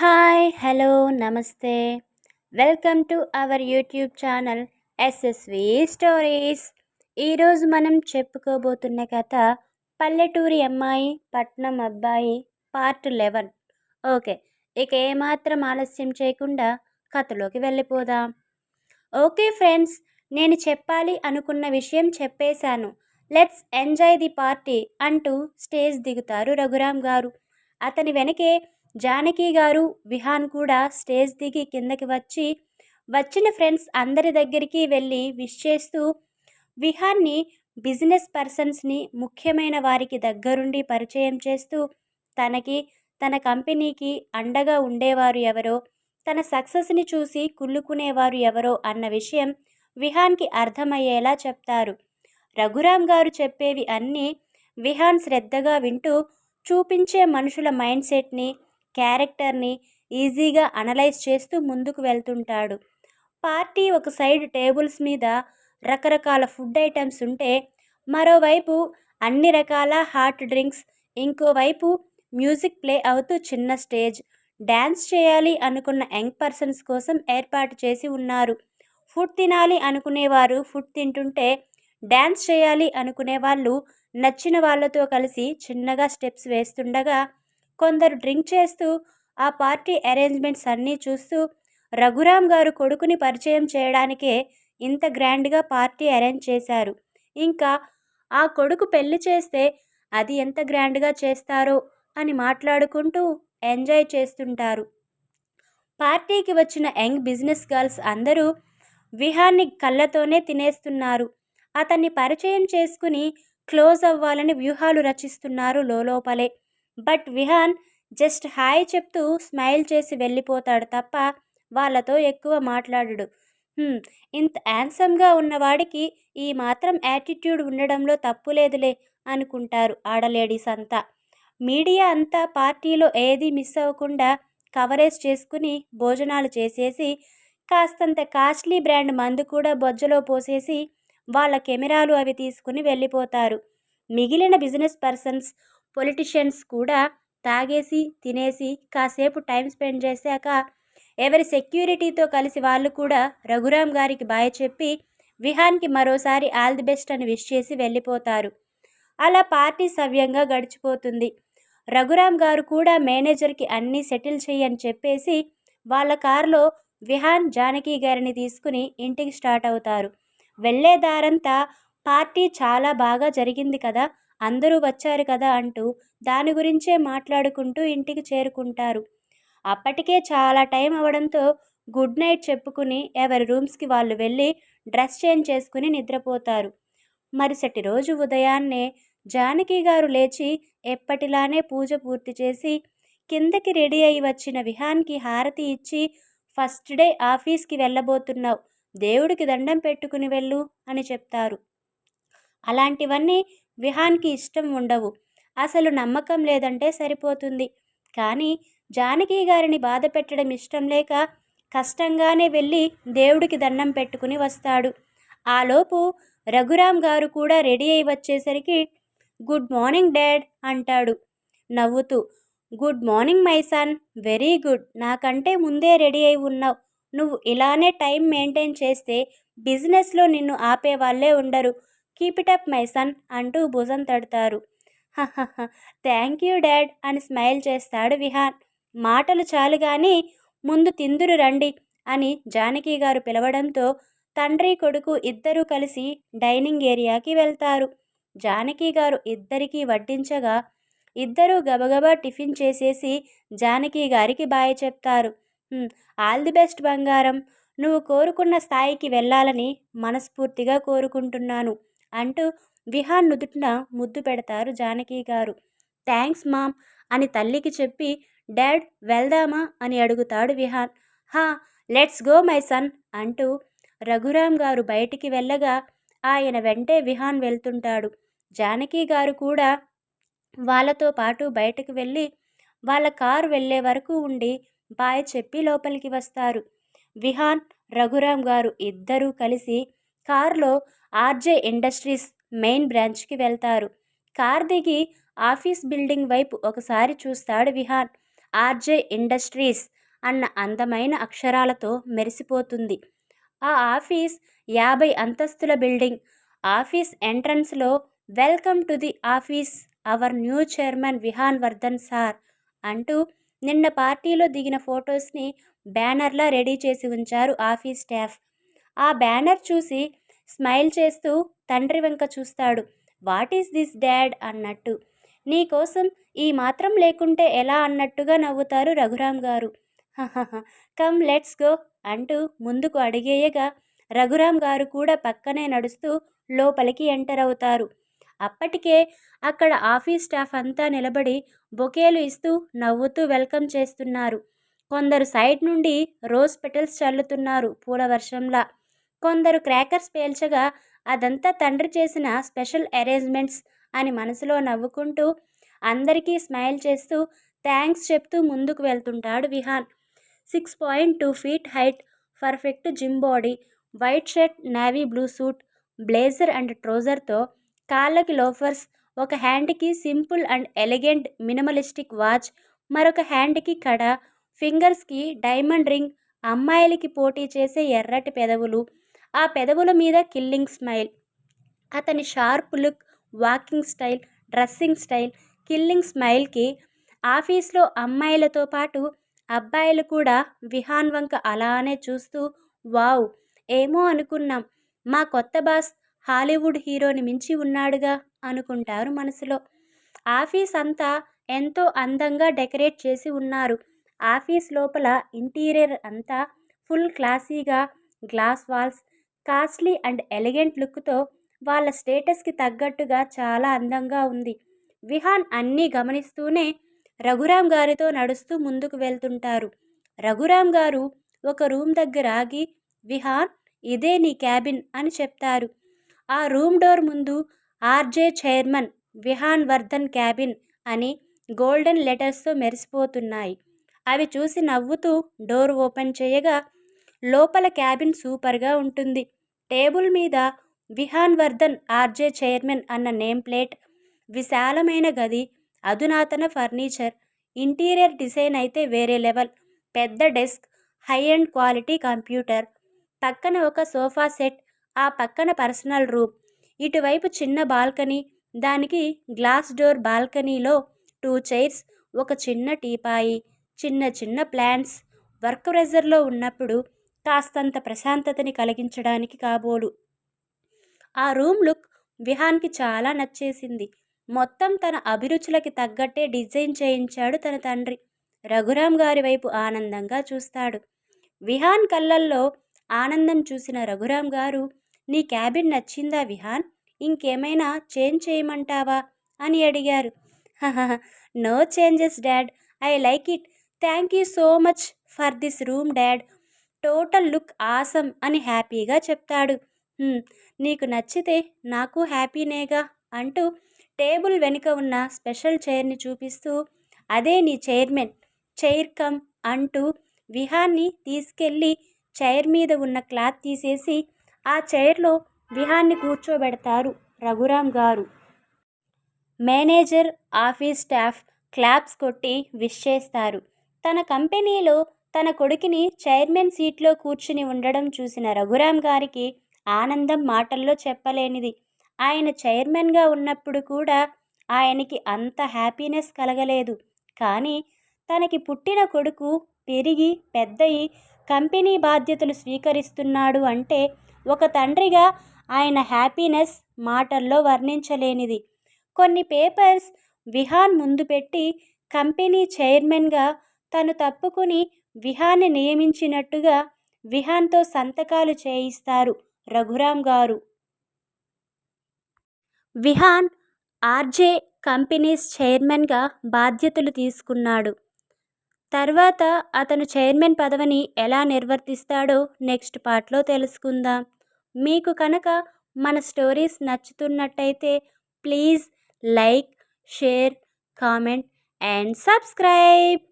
Hi hello నమస్తే. Welcome to our YouTube channel SSV stories. ఈరోజు మనం చెప్పుకోబోతున్న కథ పల్లెటూరి అమ్మాయి పట్నం అబ్బాయి పార్ట్ లెవెన్. ఓకే ఇక ఏమాత్రం ఆలస్యం చేయకుండా కథలోకి వెళ్ళిపోదాం. ఓకే ఫ్రెండ్స్ నేను చెప్పాలి అనుకున్న విషయం చెప్పేశాను. లెట్స్ ఎంజాయ్ ది పార్టీ అంటూ స్టేజ్ దిగుతారు రఘురామ్ గారు. అతని వెనకే జానకి గారు విహాన్ కూడా స్టేజ్ దిగి కిందకి వచ్చి వచ్చిన ఫ్రెండ్స్ అందరి దగ్గరికి వెళ్ళి విష్ చేస్తూ విహాన్ని బిజినెస్ పర్సన్స్ని ముఖ్యమైన వారికి దగ్గరుండి పరిచయం చేస్తూ తనకి తన కంపెనీకి అండగా ఉండేవారు ఎవరో తన సక్సెస్ని చూసి కుళ్ళుకునేవారు ఎవరో అన్న విషయం విహాన్కి అర్థమయ్యేలా చెప్తారు. రఘురామ్ గారు చెప్పేవి అన్నీ విహాన్ శ్రద్ధగా వింటూ చూపించే మనుషుల మైండ్ సెట్ని క్యారెక్టర్ని ఈజీగా అనలైజ్ చేస్తూ ముందుకు వెళ్తుంటాడు. పార్టీ ఒక సైడ్ టేబుల్స్ మీద రకరకాల ఫుడ్ ఐటమ్స్ ఉంటే మరోవైపు అన్ని రకాల హాట్ డ్రింక్స్ ఇంకోవైపు మ్యూజిక్ ప్లే అవుతూ చిన్న స్టేజ్. డ్యాన్స్ చేయాలి అనుకున్న యంగ్ పర్సన్స్ కోసం ఏర్పాటు చేసి ఉన్నారు. ఫుడ్ తినాలి అనుకునేవారు ఫుడ్ తింటుంటే డ్యాన్స్ చేయాలి అనుకునే వాళ్ళు నచ్చిన వాళ్ళతో కలిసి చిన్నగా స్టెప్స్ వేస్తుండగా కొందరు డ్రింక్ చేస్తూ ఆ పార్టీ అరేంజ్మెంట్స్ అన్నీ చూస్తూ రఘురామ్ గారు కొడుకుని పరిచయం చేయడానికే ఇంత గ్రాండ్గా పార్టీ అరేంజ్ చేశారు. ఇంకా ఆ కొడుకు పెళ్ళి చేస్తే అది ఎంత గ్రాండ్గా చేస్తారో అని మాట్లాడుకుంటూ ఎంజాయ్ చేస్తుంటారు. పార్టీకి వచ్చిన యంగ్ బిజినెస్ గర్ల్స్ అందరూ విహాన్ని కళ్ళతోనే తినేస్తున్నారు. అతన్ని పరిచయం చేసుకుని క్లోజ్ అవ్వాలని వ్యూహాలు రచిస్తున్నారు లోపలే బట్ విహాన్ జస్ట్ హాయ్ చెప్తూ స్మైల్ చేసి వెళ్ళిపోతాడు తప్ప వాళ్ళతో ఎక్కువ మాట్లాడడు. ఇంత యాన్సమ్గా ఉన్నవాడికి ఈ మాత్రం యాటిట్యూడ్ ఉండడంలో తప్పు లేదులే అనుకుంటారు ఆడలేడీస్ అంతా. మీడియా అంతా పార్టీలో ఏది మిస్ అవ్వకుండా కవరేజ్ చేసుకుని భోజనాలు చేసేసి కాస్తంత కాస్ట్లీ బ్రాండ్ మందు కూడా బొజ్జలో పోసేసి వాళ్ళ కెమెరాలు అవి తీసుకుని వెళ్ళిపోతారు. మిగిలిన బిజినెస్ పర్సన్స్ పొలిటిషియన్స్ కూడా తాగేసి తినేసి కాసేపు టైం స్పెండ్ చేశాక ఎవరి సెక్యూరిటీతో కలిసి వాళ్ళు కూడా రఘురామ్ గారికి బాయ్ చెప్పి విహాన్కి మరోసారి ఆల్ ది బెస్ట్ అని విష్ చేసి వెళ్ళిపోతారు. అలా పార్టీ సవ్యంగా గడిచిపోతుంది. రఘురామ్ గారు కూడా మేనేజర్కి అన్నీ సెటిల్ చేయని చెప్పేసి వాళ్ళ కారులో విహాన్ జానకి గారిని తీసుకుని ఇంటికి స్టార్ట్ అవుతారు. వెళ్ళే దారంతా పార్టీ చాలా బాగా జరిగింది కదా అందరూ వచ్చారు కదా అంటూ దాని గురించే మాట్లాడుకుంటూ ఇంటికి చేరుకుంటారు. అప్పటికే చాలా టైం అవడంతో గుడ్ నైట్ చెప్పుకుని ఎవరి రూమ్స్కి వాళ్ళు వెళ్ళి డ్రెస్ చేంజ్ చేసుకుని నిద్రపోతారు. మరుసటి రోజు ఉదయాన్నే జానకి గారు లేచి ఎప్పటిలానే పూజ పూర్తి చేసి కిందకి రెడీ అయి వచ్చిన విహాన్కి హారతి ఇచ్చి ఫస్ట్ డే ఆఫీస్కి వెళ్ళబోతున్నావు దేవుడికి దండం పెట్టుకుని వెళ్ళు అని చెప్తారు. అలాంటివన్నీ విహాన్కి ఇష్టం ఉండవు. అసలు నమ్మకం లేదంటే సరిపోతుంది. కానీ జానకి గారిని బాధ పెట్టడం ఇష్టం లేక కష్టంగానే వెళ్ళి దేవుడికి దండం పెట్టుకుని వస్తాడు. ఆలోపు రఘురామ్ గారు కూడా రెడీ అయి వచ్చేసరికి గుడ్ మార్నింగ్ డాడ్ అంటాడు. నవ్వుతూ good morning my son very good. నాకంటే ముందే రెడీ అయి ఉన్నావు. నువ్వు ఇలానే టైం మెయింటైన్ చేస్తే బిజినెస్లో నిన్ను ఆపే వాళ్ళే ఉండరు. Keep it up my son అంటూ భుజం తడతారు. థ్యాంక్ యూ డాడ్ అని స్మైల్ చేస్తాడు విహాన్. మాటలు చాలు కానీ ముందు తిందురు రండి అని జానకి గారు పిలవడంతో తండ్రి కొడుకు ఇద్దరూ కలిసి డైనింగ్ ఏరియాకి వెళ్తారు. జానకి గారు ఇద్దరికీ వడ్డించగా ఇద్దరూ గబగబా టిఫిన్ చేసేసి జానకి గారికి బాయ్ చెప్తారు. ఆల్ ది బెస్ట్ బంగారం. నువ్వు కోరుకున్న స్థాయికి వెళ్ళాలని మనస్ఫూర్తిగా కోరుకుంటున్నాను. అంటూ విహాన్ నుదుటిన ముద్దు పెడతారు జానకి గారు. థ్యాంక్స్ మామ్ అని తల్లికి చెప్పి డాడ్ వెళ్దామా అని అడుగుతాడు విహాన్. హా లెట్స్ గో మై సన్ అంటూ రఘురామ్ గారు బయటికి వెళ్ళగా ఆయన వెంటే విహాన్ వెళ్తుంటాడు. జానకి గారు కూడా వాళ్ళతో పాటు బయటకు వెళ్ళి వాళ్ళ కారు వెళ్ళే వరకు ఉండి బాయ్ చెప్పి లోపలికి వస్తారు. విహాన్ రఘురామ్ గారు ఇద్దరూ కలిసి కారులో ఆర్జే ఇండస్ట్రీస్ మెయిన్ బ్రాంచ్కి వెళ్తారు. కార్ దిగి ఆఫీస్ బిల్డింగ్ వైపు ఒకసారి చూస్తాడు విహాన్. ఆర్జే ఇండస్ట్రీస్ అన్న అందమైన అక్షరాలతో మెరిసిపోతుంది. ఆ ఆఫీస్ యాభై అంతస్తుల బిల్డింగ్. ఆఫీస్ ఎంట్రన్స్లో welcome to the office our new chairman Vihaan Vardhan sir అంటూ నిన్న పార్టీలో దిగిన ఫొటోస్ని బ్యానర్లా రెడీ చేసి ఉంచారు ఆఫీస్ స్టాఫ్. ఆ బ్యానర్ చూసి స్మైల్ చేస్తూ తండ్రి వెంక చూస్తాడు. What is this dad? అన్నట్టు. నీకోసం ఈ మాత్రం లేకుంటే ఎలా? అన్నట్టుగా నవ్వుతారు రఘురామ్ గారు. కమ్ లెట్స్ గో అంటూ ముందుకు అడిగేయగా రఘురామ్ గారు కూడా పక్కనే నడుస్తూ లోపలికి ఎంటర్ అవుతారు. అప్పటికే అక్కడ ఆఫీస్ స్టాఫ్ అంతా నిలబడి బొకేలు ఇస్తూ నవ్వుతూ వెల్కమ్ చేస్తున్నారు. కొందరు సైడ్ నుండి రోజ్ పెటల్స్ చల్లుతున్నారు పూల వర్షంలా. కొందరు క్రాకర్స్ పేల్చగా అదంతా తండ్రి చేసిన స్పెషల్ అరేంజ్మెంట్స్ అని మనసులో నవ్వుకుంటూ అందరికీ స్మైల్ చేస్తూ థ్యాంక్స్ చెప్తూ ముందుకు వెళ్తుంటాడు Vihaan. Six point two feet height perfect gym body white shirt navy blue suit blazer and ట్రౌజర్తో కాళ్ళకి లోఫర్స్ ఒక హ్యాండ్కి simple and elegant minimalistic watch మరొక హ్యాండ్కి కడ ఫింగర్స్కి డైమండ్ రింగ్ అమ్మాయిలకి పోటీ చేసే ఎర్రటి పెదవులు ఆ పెదవుల మీద కిల్లింగ్ స్మైల్. అతని sharp look walking style dressing style killing స్మైల్కి ఆఫీస్లో అమ్మాయిలతో పాటు అబ్బాయిలు కూడా విహాన్ వంక అలానే చూస్తూ వావ్ ఏమో అనుకున్నాం. మా కొత్త బాస్ హాలీవుడ్ హీరోని మించి ఉన్నాడుగా అనుకుంటారు మనసులో. ఆఫీస్ అంతా ఎంతో అందంగా డెకరేట్ చేసి ఉన్నారు. ఆఫీస్ లోపల ఇంటీరియర్ అంతా ఫుల్ క్లాసీగా glass walls costly and elegant లుక్తో వాళ్ళ స్టేటస్కి తగ్గట్టుగా చాలా అందంగా ఉంది. విహాన్ అన్నీ గమనిస్తూనే రఘురామ్ గారితో నడుస్తూ ముందుకు వెళ్తుంటారు. రఘురామ్ గారు ఒక రూమ్ దగ్గర ఆగి విహాన్ ఇదే నీ క్యాబిన్ అని చెప్తారు. ఆ రూమ్ డోర్ ముందు RJ chairman Vihaan Vardhan cabin అని గోల్డెన్ లెటర్స్తో మెరిసిపోతున్నాయి. అవి చూసి నవ్వుతూ డోర్ ఓపెన్ చేయగా లోపల క్యాబిన్ సూపర్గా ఉంటుంది. టేబుల్ మీద విహాన్ వర్ధన్ ఆర్జే చైర్మన్ అన్న నేమ్ ప్లేట్ విశాలమైన గది అధునాతన ఫర్నిచర్ ఇంటీరియర్ డిజైన్ అయితే వేరే లెవెల్. పెద్ద desk high and quality computer. పక్కన ఒక సోఫా సెట్ ఆ పక్కన పర్సనల్ రూమ్. ఇటువైపు చిన్న బాల్కనీ దానికి గ్లాస్ డోర్ బాల్కనీలో టూ చైర్స్ ఒక చిన్న టీపాయి చిన్న చిన్న ప్లాంట్స్. వర్క్ ప్రెజర్లో ఉన్నప్పుడు కాస్తంత ప్రశాంతతని కలిగించడానికి కాబోలు. ఆ రూమ్ లుక్ విహాన్కి చాలా నచ్చేసింది. మొత్తం తన అభిరుచులకి తగ్గట్టే డిజైన్ చేయించాడు తన తండ్రి. రఘురామ్ గారి వైపు ఆనందంగా చూస్తాడు. విహాన్ కళ్ళల్లో ఆనందం చూసిన రఘురామ్ గారు నీ క్యాబిన్ నచ్చిందా విహాన్? ఇంకేమైనా చేంజ్ చేయమంటావా? అని అడిగారు. No changes dad. I like it. Thank you so much for this room dad. Total look awesome అని హ్యాపీగా చెప్తాడు. నీకు నచ్చితే నాకు హ్యాపీనేగా అంటూ టేబుల్ వెనుక ఉన్న స్పెషల్ చైర్ని చూపిస్తూ అదే నీ చైర్మన్ చైర్ కమ్ అంటూ విహాన్ని తీసుకెళ్ళి చైర్ మీద ఉన్న క్లాత్ తీసేసి ఆ చైర్లో విహాన్ని కూర్చోబెడతారు రఘురామ్ గారు. మేనేజర్ ఆఫీస్ స్టాఫ్ క్లాప్స్ కొట్టి విష్ చేస్తారు. తన కంపెనీలో తన కొడుకుని చైర్మన్ సీట్లో కూర్చుని ఉండడం చూసిన రఘురామ్ గారికి ఆనందం మాటల్లో చెప్పలేనిది. ఆయన చైర్మన్గా ఉన్నప్పుడు కూడా ఆయనకి అంత హ్యాపీనెస్ కలగలేదు. కానీ తనకి పుట్టిన కొడుకు పెరిగి పెద్దయి కంపెనీ బాధ్యతలు స్వీకరిస్తున్నాడు అంటే ఒక తండ్రిగా ఆయన హ్యాపీనెస్ మాటల్లో వర్ణించలేనిది. కొన్ని పేపర్స్ విహాన్ ముందు పెట్టి కంపెనీ చైర్మన్గా తను తప్పుకుని విహాన్ని నియమించినట్టుగా విహాన్తో సంతకాలు చేయిస్తారు రఘురామ్ గారు. విహాన్ ఆర్జే కంపెనీస్ చైర్మన్గా బాధ్యతలు తీసుకున్నాడు. తర్వాత అతను చైర్మన్ పదవిని ఎలా నిర్వర్తిస్తాడో నెక్స్ట్ పార్ట్లో తెలుసుకుందాం. మీకు కనుక మన stories నచ్చుతున్నట్టయితే please like share comment and subscribe.